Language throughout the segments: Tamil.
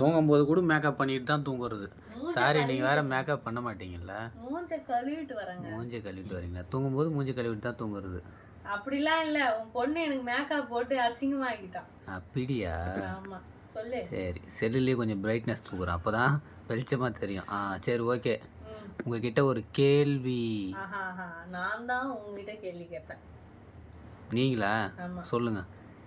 தூங்கும்போது கூட மேக்கப் பண்ணிட்டு தான் தூங்குறது. சாரி நீங்கள் வேற மேக்கப் பண்ண மாட்டீங்கல்ல? மூஞ்ச கழுவிட்டு வரேங்க. மூஞ்சி கழுவிட்டு வரீங்களா? தூங்கும்போது மூஞ்சி கழுவிட்டு தான் தூங்குறது. அப்படிலாம் இல்ல. உன் பொண்ணு எனக்கு மேக்கப் போட்டு அசிங்கமாக்கிட்டான் அப்படியா? ஆமா சொல்லு. சரி செல்லுலேயே கொஞ்சம் பிரைட்னஸ் தூக்குறோம் அப்போ தான் வெளிச்சமாக தெரியும். ஆ சரி ஓகே. உங்ககிட்ட ஒரு கேள்வி. நான் தான் உங்ககிட்ட கேள்வி கேட்பேன். நீங்களா? சொல்லுங்க.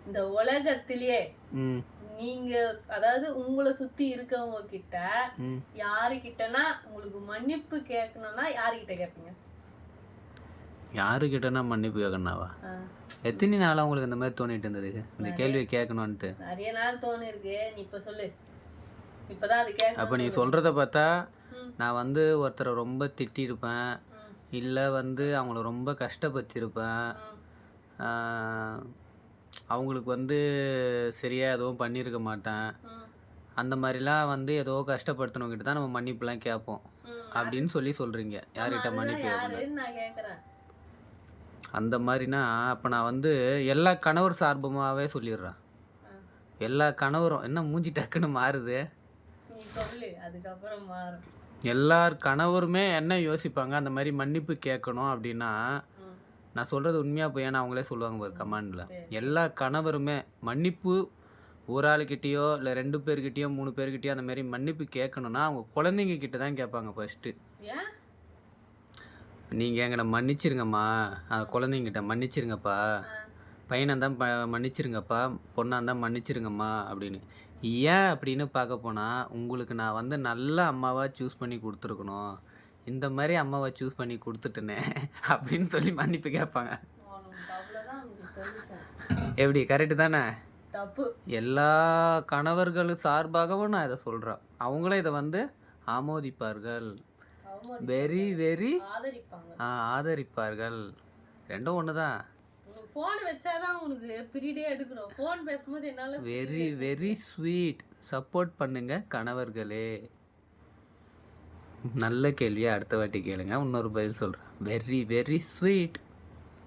இந்த உலகத்திலேயே ம். நீங்க அதாவது உங்களை சுத்தி இருக்கவங்க கிட்ட யாருக்கிட்டனா உங்களுக்கு மன்னிப்பு கேட்கணும்னா யாருக்கிட்ட கேட்பீங்க? யாருக்கிட்டனா மன்னிப்பு கேட்கணாவா எத்தனை நாளாக உங்களுக்கு இந்த மாதிரி தோணிட்டு இருந்தது? இந்த கேள்வியை கேட்கணுன்ட்டு நிறைய நாள் தோணு இருக்கு நீ இப்ப சொல்லு. இப்பதான் அது கேட்க அப்போ நீ சொல்கிறத பார்த்தா. நான் வந்து ஒருத்தரை ரொம்ப திட்டியிருப்பேன். ம், இல்லை வந்து அவங்கள ரொம்ப கஷ்டப்படுத்தியிருப்பேன். அவங்களுக்கு வந்து சரியாக எதுவும் பண்ணியிருக்க மாட்டேன். அந்த மாதிரிலாம் வந்து ஏதோ கஷ்டப்படுத்தினவங்ககிட்ட தான் நம்ம மன்னிப்புலாம் கேட்போம். அப்படின்னு சொல்லி சொல்கிறீங்க யார்கிட்ட மன்னிப்பு கேட்கணும் அந்த மாதிரினா அப்போ நான் வந்து எல்லா கணவர் சார்பமாகவே சொல்லிடுறேன். எல்லா கணவரும் என்ன மூஞ்சி டக்குன்னு மாறுது? எல்லார் கணவருமே என்ன யோசிப்பாங்க? அந்த மாதிரி மன்னிப்பு கேட்கணும் அப்படின்னா நான் சொல்கிறது உண்மையாக போய் அவங்களே சொல்லுவாங்க பாரு கமாண்டில். எல்லா கணவருமே மன்னிப்பு ஒரு ஆளுக்கிட்டேயோ இல்லை ரெண்டு பேர்கிட்டயோ மூணு பேர்கிட்டயோ அந்த மாதிரி மன்னிப்பு கேட்கணும்னா அவங்க குழந்தைங்க கிட்ட தான் கேட்பாங்க ஃபஸ்ட்டு ஏன்? நீங்கள் எங்களை மன்னிச்சிருங்கம்மா. அந்த குழந்தைங்கிட்ட மன்னிச்சிருங்கப்பா. ஆ, பையனாக தான் ப மன்னிச்சிருங்கப்பா. பொண்ணாக இருந்தால் மன்னிச்சிருங்கம்மா அப்படின்னு. ஏன் அப்படின்னு பார்க்க போனால் உங்களுக்கு நான் வந்து நல்ல அம்மாவாக சூஸ் பண்ணி கொடுத்துருக்கணும். இந்த மாதிரி அம்மாவை சூஸ் பண்ணி கொடுத்துட்டேனே அப்படின்னு சொல்லி மன்னிப்பு கேட்பாங்க. எப்படி? கரெக்டு தானே? தப்பு. எல்லா கணவர்களும் சார்பாகவும் நான் இதை சொல்கிறேன் அவங்களும் இதை வந்து ஆமோதிப்பார்கள். Very very ஆதரிப்பார்கள். ரெண்டும் ஒன்று தான் ஃபோன் வச்சாதான் உனக்கு பீரியடே எடுக்கணும். ஃபோன் பேசும்போது என்னால வெரி வெரி ஸ்வீட் சப்போர்ட் பண்ணுங்க கணவர்களே. நல்ல கேள்வியை அடுத்த வாட்டி கேளுங்க. இன்னொரு பதில் சொல்கிறேன் வெரி வெரி ஸ்வீட்